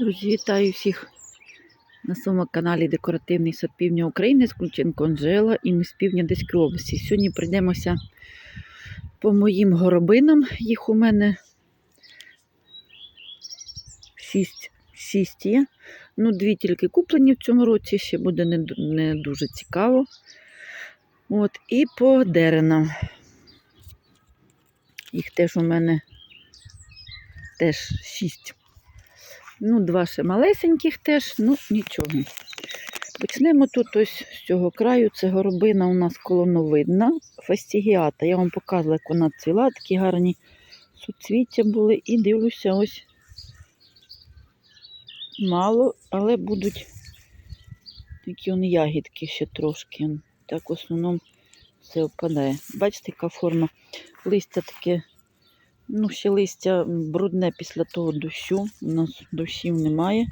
Друзі, вітаю всіх на своєму каналі Декоративний сад Півдня України з Ключенко Анжела і ми з півдня Одеської області. Сьогодні прийдемося по моїм горобинам. Їх у мене шість, шість є. Ну, дві тільки куплені в цьому році, ще буде не, не дуже цікаво. От, і по деренам. Їх теж у мене теж шість. Ну, два ще малесеньких теж, ну нічого. Почнемо тут ось з цього краю. Це горобина у нас колоновидна, фастігіата. Я вам показувала, як вона цвіла, такі гарні суцвіття були. І дивлюся, ось мало, але будуть такі он ягідки ще трошки. Так в основному все опадає. Бачите, яка форма листя таке Ну, ще листя брудне після того дощу. У нас дощів немає.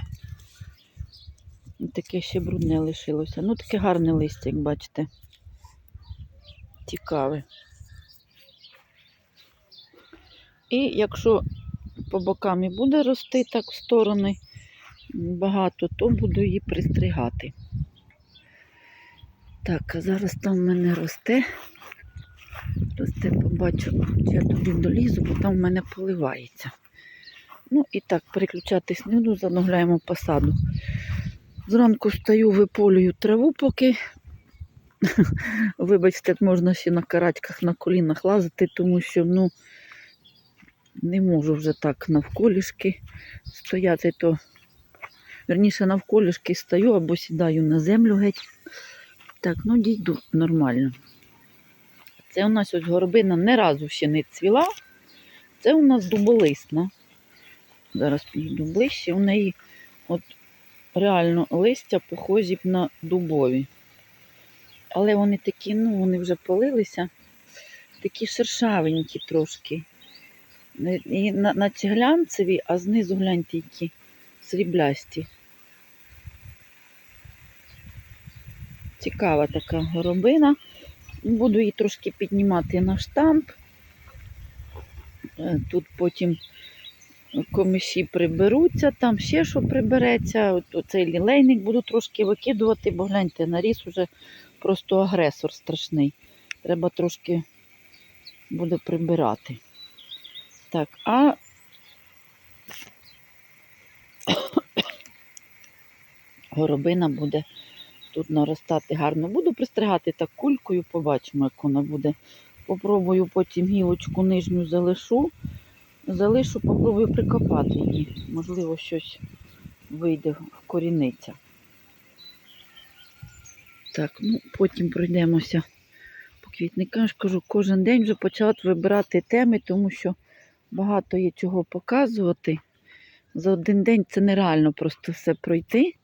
Таке ще брудне лишилося. Ну, таке гарне листя, як бачите. Цікаве. І якщо по бокам і буде рости так в сторони багато, то буду її пристригати. Так, а зараз там в мене росте. Росте, побачу, чи я туди долізу, бо там в мене поливається. Ну і так, переключатись не буду, заногляємо посаду. Зранку встаю, виполюю траву, поки, вибачте, можна ще на карачках на колінах лазити, тому що ну, не можу вже так навколішки стояти, то верніше навколішки стою або сідаю на землю геть. Так, ну дійду нормально. Це у нас ось горобина ні разу ще не цвіла. Це у нас дуболисна. Зараз підійду ближче. У неї от реально листя похожі б на дубові. Але вони такі, ну, вони вже полилися, такі шершавенькі трошки. І на, на ці глянцеві, а знизу гляньте які сріблясті. Цікава така горобина. Буду її трошки піднімати на штамп. Е, Тут потім комиші приберуться, там ще що прибереться. Оцей лілейник буду трошки викидувати, бо гляньте, наріс уже просто агресор страшний. Треба трошки буде прибирати. Так, а горобина буде тут наростати гарно. Буду пристригати так кулькою, побачимо, як вона буде. Попробую потім гілочку нижню залишу. Залишу, попробую прикопати її. Можливо, щось вийде вкоріниться. Так, ну потім пройдемося по квітникам. Кажу, кожен день вже почала вибирати теми, тому що багато є чого показувати. За один день це нереально просто все пройти.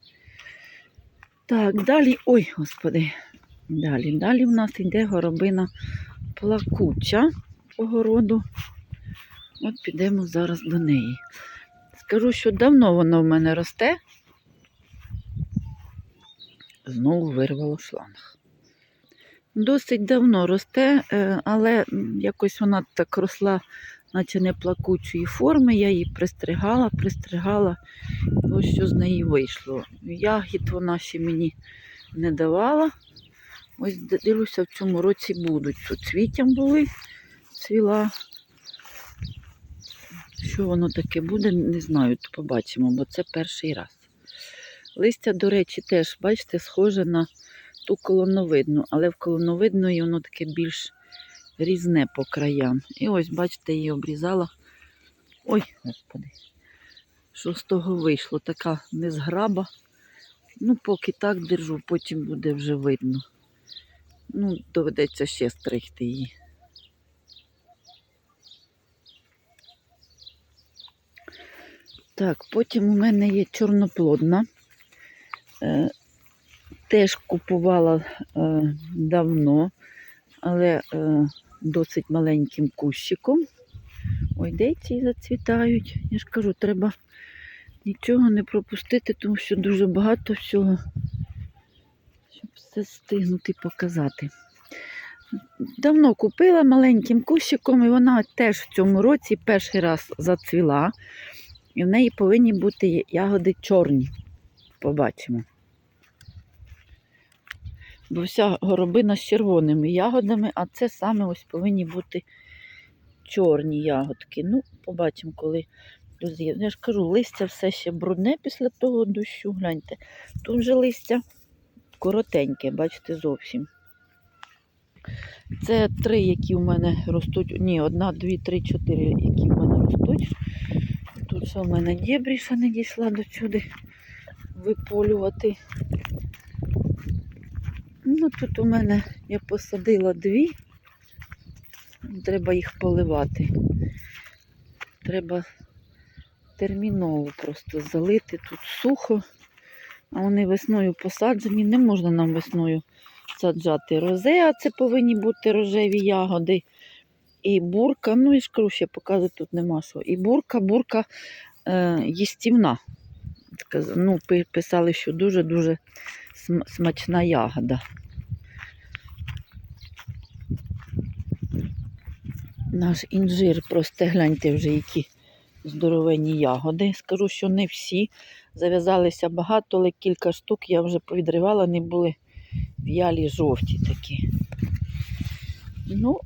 Так, далі, ой, господи, далі, далі в нас йде горобина плакуча по городу. От підемо зараз до неї. Скажу, що давно вона в мене росте. Знову вирвало шланг. Досить давно росте, е, але якось вона так росла, наче не плакучої форми. Я її пристригала, пристригала. Ось що з неї вийшло. Ягід вона ще мені не давала. Ось дивлюся, в цьому році будуть. Суцвіттям були, цвіла. Що воно таке буде, не знаю, то побачимо, бо це перший раз. Листя, до речі, теж, бачите, схоже на ту колоновидну, але в колоновидної воно таке більш різне по краям. І ось, бачите, її обрізала. Ой, господи, що з того вийшло? Така незграба. Ну, поки так держу, потім буде вже видно. Ну, доведеться ще стригти її. Так, потім у мене є чорноплодна. Е, теж купувала е, давно, але е, досить маленьким кущиком. Ой, де ці зацвітають. Я ж кажу, треба нічого не пропустити, тому що дуже багато всього, щоб все встигнути показати. Давно купила маленьким кущиком, і вона теж в цьому році перший раз зацвіла. І в неї повинні бути ягоди чорні. Побачимо. Бо вся горобина з червоними ягодами, а це саме ось повинні бути чорні ягодки. Ну, побачимо, коли дозріє. Я ж кажу, листя все ще брудне після того дощу. Гляньте. Тут вже листя коротеньке, бачите, зовсім. Це три, які в мене ростуть. Ні, одна, дві, три, чотири, які в мене ростуть. Тут ще в мене дєбріша не дійшла до сюди виполювати. Ну, тут у мене я посадила дві. Треба їх поливати. Треба терміново просто залити. Тут сухо, а вони весною посаджені. Не можна нам весною саджати розе, а це повинні бути рожеві ягоди. І бурка, ну і кажу, ще показувати тут нема що. І бурка, бурка е, їстівна. Ну, писали, що дуже-дуже смачна ягода. Наш інжир, просто гляньте вже, які здоровенні ягоди. Скажу, що не всі. Зав'язалися багато, але кілька штук я вже повідривала, не були в'ялі жовті такі. Ну,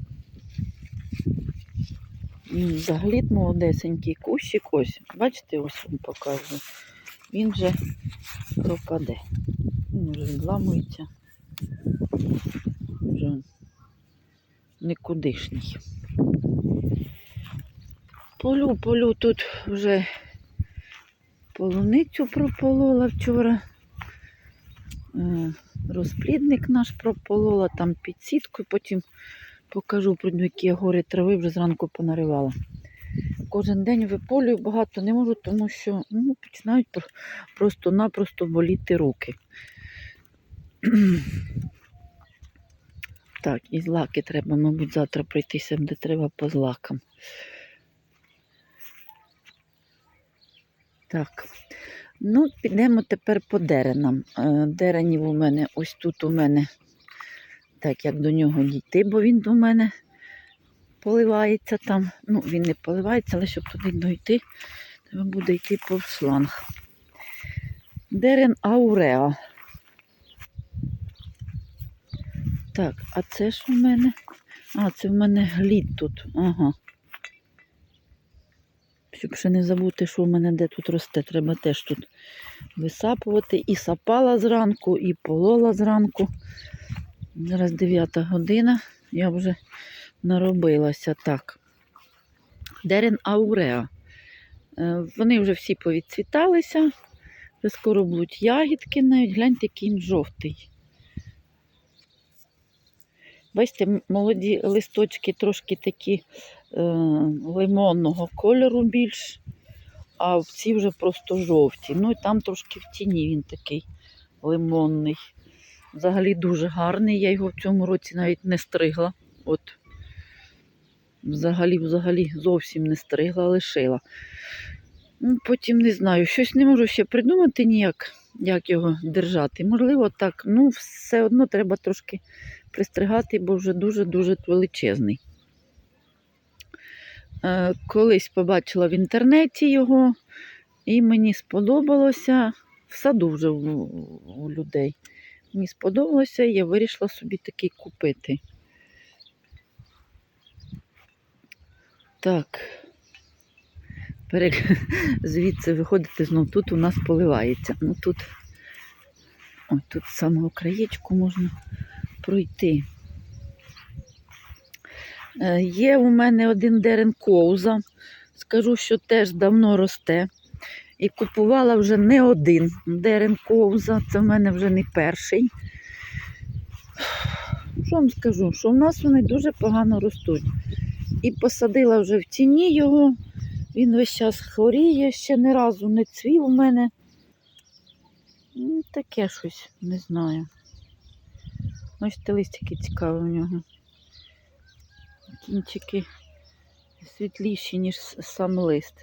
взагалі молодесенький кущик. Ось, бачите, ось він показує. Він вже пропаде. Він вже відламується. Вже нікудишній. Полю, полю тут вже полуницю прополола вчора. Е, Розплідник наш прополола там під сіткою, потім покажу, які я гори трави вже зранку понаривала. Кожен день виполюю багато не можу, тому що ну, починають просто-напросто боліти руки. Так, і злаки треба, мабуть, завтра пройтися, де треба по злакам. Так. Ну, підемо тепер по деренам. Е, Деренів у мене ось тут у мене, так як до нього дійти, бо він до мене поливається там. Ну, він не поливається, але щоб туди дойти, треба буде йти по шланг. Дерен Ауреа. Так, а це ж у мене. А, це в мене глід тут. Ага. Щоб ще не забути, що в мене де тут росте, треба теж тут висапувати. І сапала зранку, і полола зранку. Зараз 9 година. Я вже наробилася так. Дерен Ауреа. Е, Вони вже всі повідцвіталися. Вже скоро будуть ягідки навіть. Гляньте, який він жовтий. Бачите, молоді листочки трошки такі е, лимонного кольору більш, а ці вже просто жовті. Ну і там трошки в тіні він такий лимонний. Взагалі дуже гарний. Я його в цьому році навіть не стригла. От. Взагалі, взагалі зовсім не стригла, лишила. Ну, потім не знаю, щось не можу ще придумати ніяк, як його держати. Можливо, так. Ну, все одно треба трошки пристригати, бо вже дуже-дуже величезний. Е, Колись побачила в інтернеті його, і мені сподобалося в саду вже у, людей. Мені сподобалося, і я вирішила собі такий купити. Так. Звідси виходити знов тут у нас поливається. Ну тут, ой, тут з самого краєчку можна пройти. Е, Є у мене один дерен коуза. Скажу, що теж давно росте. І купувала вже не один дерен коуза. Це в мене вже не перший. Що вам скажу? Що в нас вони дуже погано ростуть. І посадила вже в тіні його. Він весь час хворіє, ще ні разу не цвів у мене. Ну, таке щось, не знаю. Ось те листики цікаві у нього. Кінчики світліші, ніж сам лист.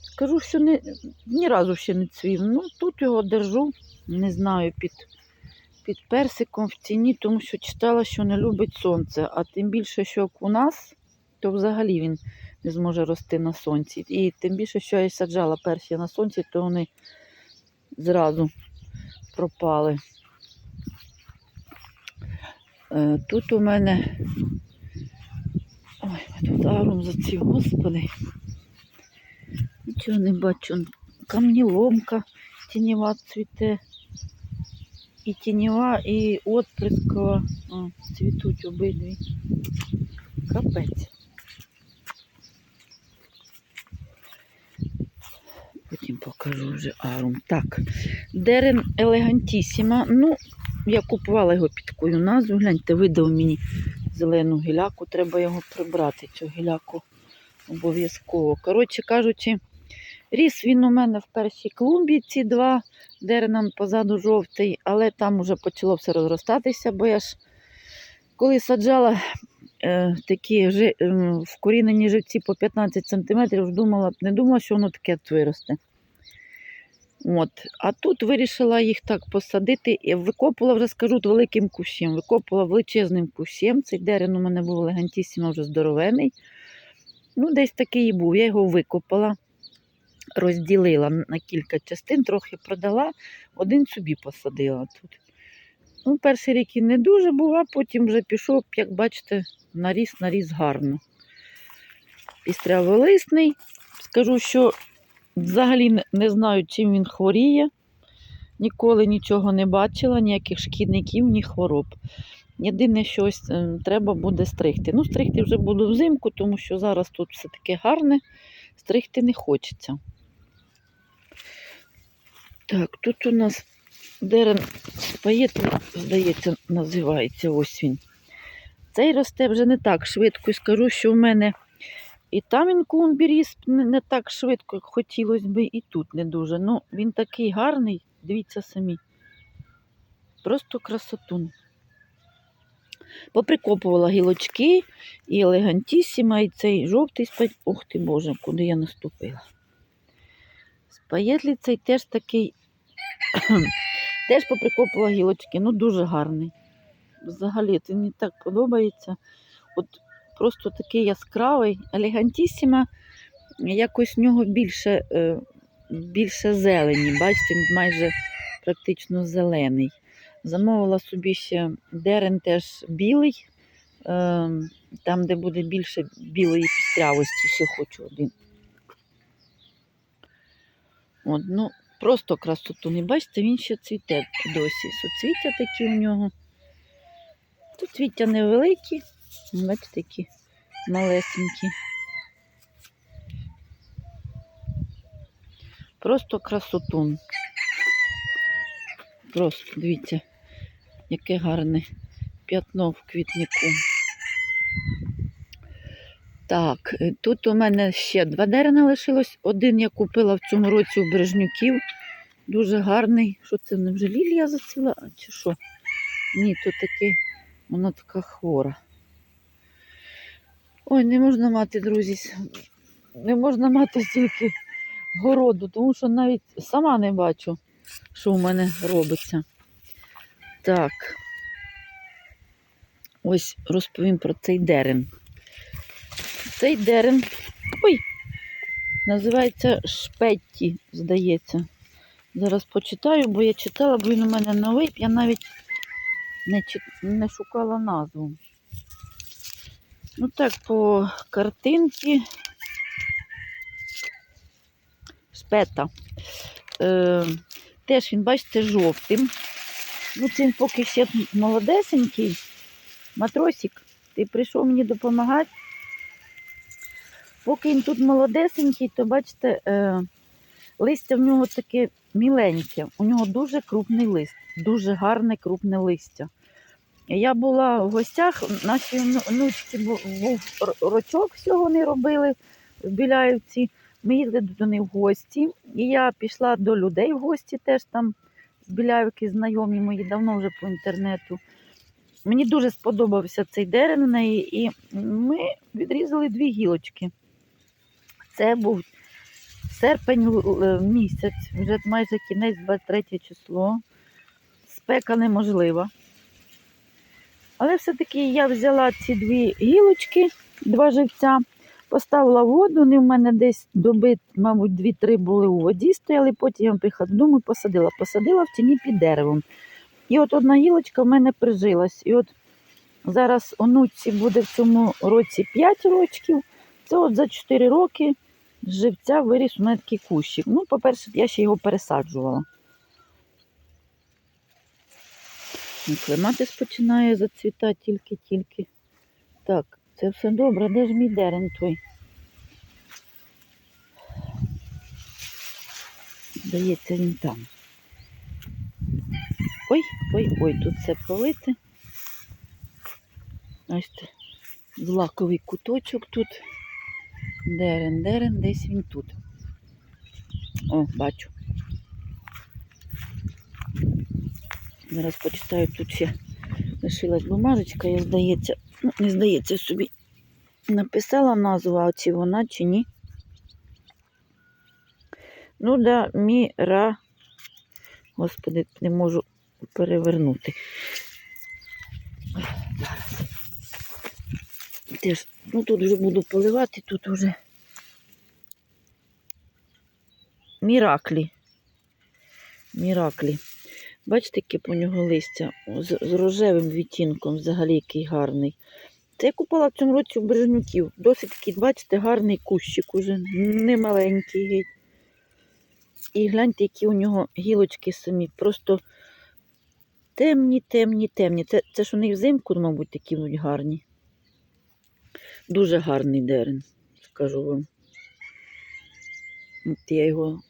Скажу, що не, ні разу ще не цвів. Ну, тут його держу, не знаю, під, під персиком в тіні, тому що читала, що не любить сонце. А тим більше, що у нас, то взагалі він не зможе рости на сонці. І тим більше, що я саджала перші на сонці, то вони зразу пропали. Е, Тут у мене. Ой, тут арум за ці, господи. Нічого не бачу. Камніломка тіньова цвіте. І тіньова, і отприскова. А, цвітуть обидві. Капець. Потім покажу вже арум. Так, дерен елегантісіма. Ну, я купувала його під такою назвою. Гляньте, видав мені зелену гіляку. Треба його прибрати, цю гіляку обов'язково. Коротше кажучи, ріс він у мене в першій клумбі, ці два дерена позаду жовтий, але там вже почало все розростатися, бо я ж коли саджала е, такі вкорінені живці по 15 см, думала, не думала, що воно таке виросте. От. А тут вирішила їх так посадити. І викопала, вже скажу, великим кущем. Викопала величезним кущем. Цей дерен у мене був елегантісімо вже здоровений. Ну, десь такий і був. Я його викопала, розділила на кілька частин, трохи продала, один собі посадила тут. Ну, перший рік і не дуже був, а потім вже пішов, як бачите, наріс, наріс гарно. Пістряволисний. Скажу, що взагалі не- знаю, чим він хворіє. Ніколи нічого не бачила, ніяких шкідників, ні хвороб. Єдине, що ось е, треба буде стригти. Ну, стригти вже буду взимку, тому що зараз тут все таке гарне, стригти не хочеться. Так, тут у нас дерен спаєт, здається, називається ось він. Цей росте вже не так швидко. Скажу, що в мене і там він клумбі ріс не, так швидко, як хотілося би, і тут не дуже. Ну, він такий гарний, дивіться самі. Просто красотун. Поприкопувала гілочки і елегантісіма, і цей жовтий спаєт. Ох ти Боже, куди я наступила. Спаєтлі цей теж такий, теж поприкопувала гілочки, ну дуже гарний. Взагалі, це мені так подобається. От просто такий яскравий, елегантісіма, якось в нього більше, е, більше зелені. Бачите, він майже практично зелений. Замовила собі ще дерен теж білий, е, там, де буде більше білої пістрявості, ще хочу один. От, ну, просто красоту не бачите, він ще цвіте досі. Суцвіття такі у нього. Тут цвіття невеликі, бачите, такі малесенькі. Просто красотун. Просто дивіться, яке гарне п'ятно в квітнику. Так, е, тут у мене ще два дерена лишилось. Один я купила в цьому році у Бережнюків. Дуже гарний. Що це не вже лілія зацвіла? Чи що? Ні, то таке, вона така хвора. Ой, не можна мати, друзі, не можна мати стільки городу, тому що навіть сама не бачу, що в мене робиться. Так. Ось розповім про цей дерен. Цей дерен. Ой! Називається Шпетті, здається. Зараз почитаю, бо я читала, бо він у мене новий, я навіть не, чит... не шукала назву. Ну так, по картинці. Шпета. Е, теж він, бачите, жовтим. Ну, цим поки ще молодесенький. Матросик, ти прийшов мені допомагати. Поки він тут молодесенький, то бачите, е, листя в нього таке міленьке. У нього дуже крупний лист, дуже гарне крупне листя. Я була в гостях, наші вну- внучці був рочок, всього вони робили в Біляївці. Ми їздили до них в гості, і я пішла до людей в гості теж там з Біляївки, знайомі мої давно вже по інтернету. Мені дуже сподобався цей дерен у неї, і ми відрізали дві гілочки. Це був серпень л- місяць, вже майже кінець 23 число. Спека неможлива. Але все-таки я взяла ці дві гілочки, два живця, Поставила воду, вони в мене десь доби, мабуть, дві-три були у воді стояли, потім я приїхала додому і посадила. Посадила в тіні під деревом. І от одна гілочка в мене прижилась. І от зараз онуці буде в цьому році 5 років. Це от за 4 роки з живця виріс у мене такий кущик. Ну, по-перше, я ще його пересаджувала. Ну, Клематис починає зацвітати тільки-тільки. Так, це все добре. Де ж мій дерен той? Здається, він там. Ой, ой, ой, тут все полите. Ось це злаковий куточок тут. Дерен, дерен, десь він тут. О, бачу. Зараз почитаю, тут ще лишилась бумажечка, я здається, ну, не здається собі. Написала назву, а чи вона, чи ні. Ну да, міра. Господи, не можу перевернути. Теж, ну тут вже буду поливати, тут вже міраклі. Міраклі. Бачите, яке по нього листя з, з рожевим відтінком, взагалі який гарний. Це я купила в цьому році у Бережнюків. Досить такий, бачите, гарний кущик уже, не маленький. І гляньте, які у нього гілочки самі. Просто темні, темні, темні. Це, це ж вони взимку, мабуть, такі будуть гарні. Дуже гарний дерен, скажу вам. От я його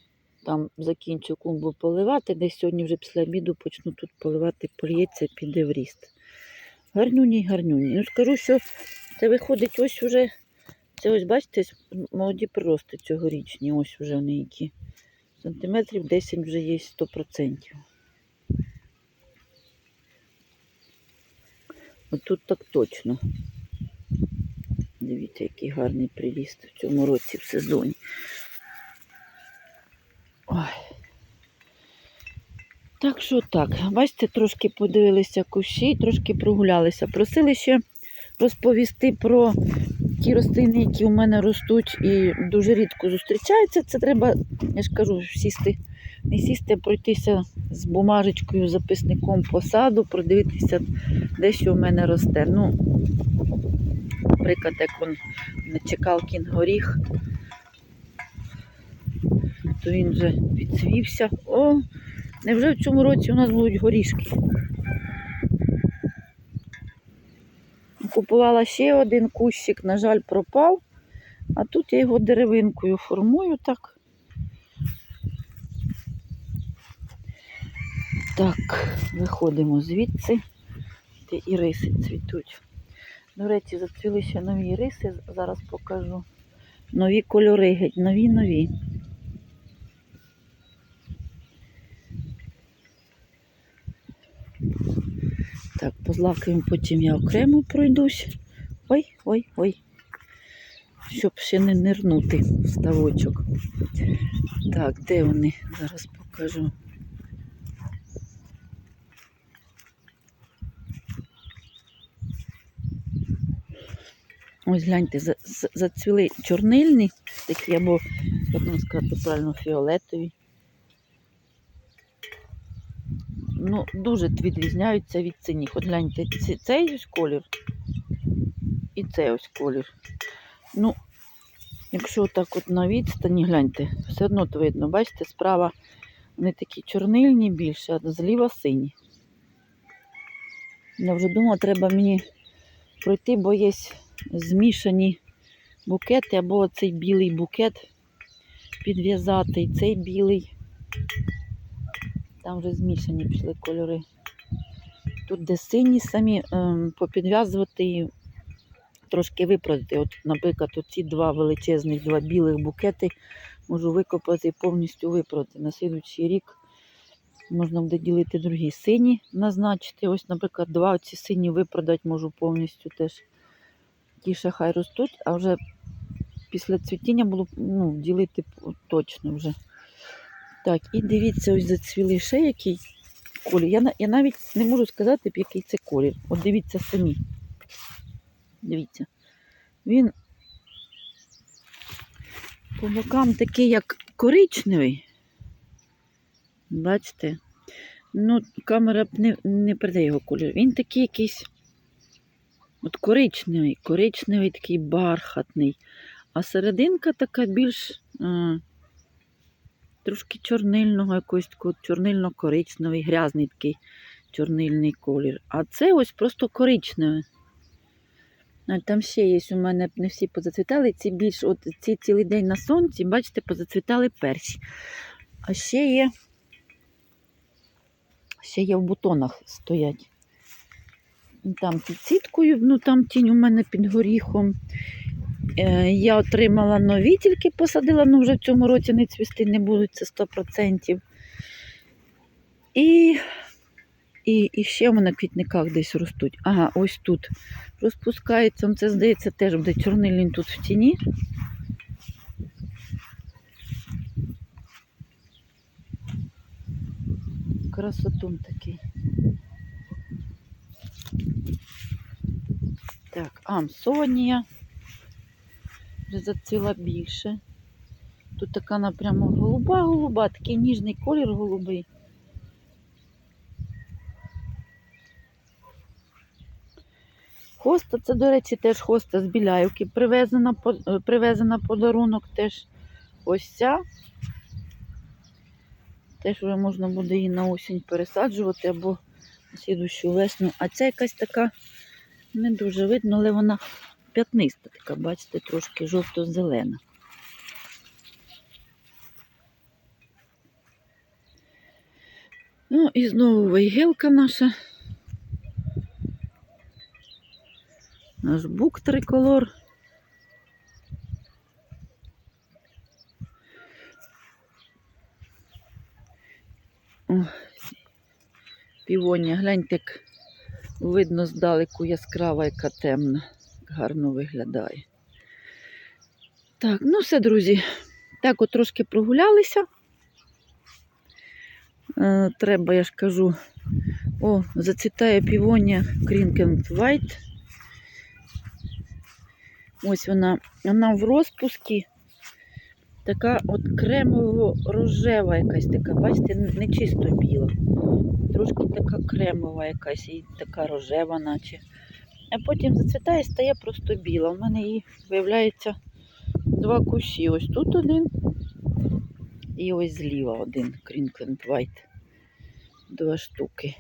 там закінчу клумбу поливати, десь сьогодні вже після обіду почну тут поливати, поліється, піде в ріст. Гарнюні, гарнюні. Ну скажу, що це виходить ось уже, це ось, бачите, молоді прирости цьогорічні, ось вже вони які. Сантиметрів 10 вже є 100%. Отут так точно. Дивіться, який гарний приріст в цьому році в сезоні. Ой. Так що так, бачите, трошки подивилися кущі, трошки прогулялися. Просили ще розповісти про ті рослини, які у мене ростуть і дуже рідко зустрічаються. Це треба, я ж кажу, сісти, не сісти, а пройтися з бумажечкою, записником по саду, продивитися, де що в мене росте. Ну, наприклад, як он Чекалкін горіх, то він вже відцвівся. О, невже в цьому році у нас будуть горішки? Купувала ще один кущик, на жаль, пропав, а тут я його деревинкою формую так. Так, виходимо звідси, де іриси цвітуть. До речі, зацвіли ще нові іриси, зараз покажу. Нові кольори, геть, нові Так, позлакаємо, потім я окремо пройдусь. Ой, ой, ой. Щоб ще не нирнути в ставочок. Так, де вони? Зараз покажу. Ось гляньте, за- за- зацвіли чорнильні, такі або, як вам сказати, правильно, фіолетові. Ну, дуже відрізняються від синіх. От гляньте, цей ось колір і цей ось колір. Ну, якщо так от на відстані гляньте, все одно то видно, бачите, справа вони такі чорнильні більше, а зліва сині. Я вже думала, треба мені пройти, бо є змішані букети, або цей білий букет підв'язати, і цей білий. Там вже змішані пішли кольори. Тут, де сині самі ем, попідв'язувати і трошки випродати. От, наприклад, оці два величезних, два білих букети можу викопати і повністю випродати. На слідуючий рік можна буде ділити другі сині, назначити. Ось, наприклад, два оці сині випродати можу повністю теж. Ті ще хай ростуть, а вже після цвітіння буду ну, ділити точно вже. Так, і дивіться, ось зацвіли ще який колір. Я, я навіть не можу сказати, який це колір. От дивіться самі. Дивіться. Він по бокам такий, як коричневий. Бачите? Ну, камера б не, не передає його кольор. Він такий якийсь от коричневий, коричневий, такий бархатний. А серединка така більш а, трошки чорнильного, якогось такого чорнильно-коричневий, грязний такий чорнильний колір. А це ось просто коричневе. Там ще є у мене не всі позацвітали. Ці більш, от ці цілий день на сонці, бачите, позацвітали перші. А ще є, ще є в бутонах стоять. Там під сіткою, ну там тінь у мене під горіхом. Е, я отримала нові, тільки посадила, ну вже в цьому році не цвісти не будуть, це 100%. І, і, і ще в мене в квітниках десь ростуть. Ага, ось тут розпускається. Ну, Це, здається, теж буде чорнильний тут в тіні. Красотун такий. Так, Амсонія. Вже зацвіла більше. Тут така напрямо голуба-голуба, такий ніжний колір голубий. Хоста, це, до речі, теж хоста з Біляївки. Привезена, е, привезена подарунок теж ось ця. Теж вже можна буде її на осінь пересаджувати або на слідущу весну. А ця якась така не дуже видно, але вона п'ятниста така, бачите, трошки жовто-зелена. Ну і знову вейгелка наша. Наш бук триколор. О, півонія, гляньте, як видно здалеку яскрава, яка темна. Гарно виглядає. Так, ну все, друзі. Так, от трошки прогулялися. Е, треба, я ж кажу, о, зацвітає півонія Крінкенд White. Ось вона, вона в розпускі. Така от кремово-рожева якась така, бачите, не чисто біла. Трошки така кремова якась і така рожева, наче. А потім зацвітає і стає просто біла. У мене її виявляється два кущі. Ось тут один. І ось зліва один Крінкленд White. Два штуки.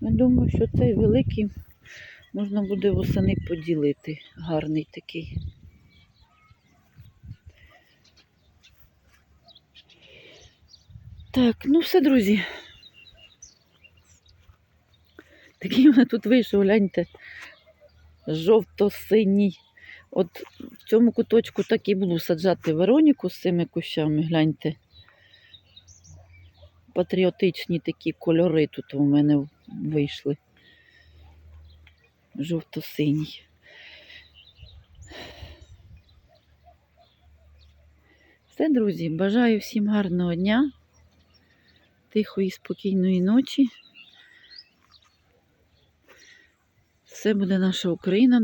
Я думаю, що цей великий можна буде восени поділити. Гарний такий. Так, ну все, друзі. Такий мене тут вийшов, гляньте, жовто-синій. От в цьому куточку так і буду саджати Вероніку з цими кущами, гляньте. Патріотичні такі кольори тут у мене вийшли. Жовто-синій. Все, друзі, бажаю всім гарного дня, тихої, спокійної ночі. Все буде наша Україна.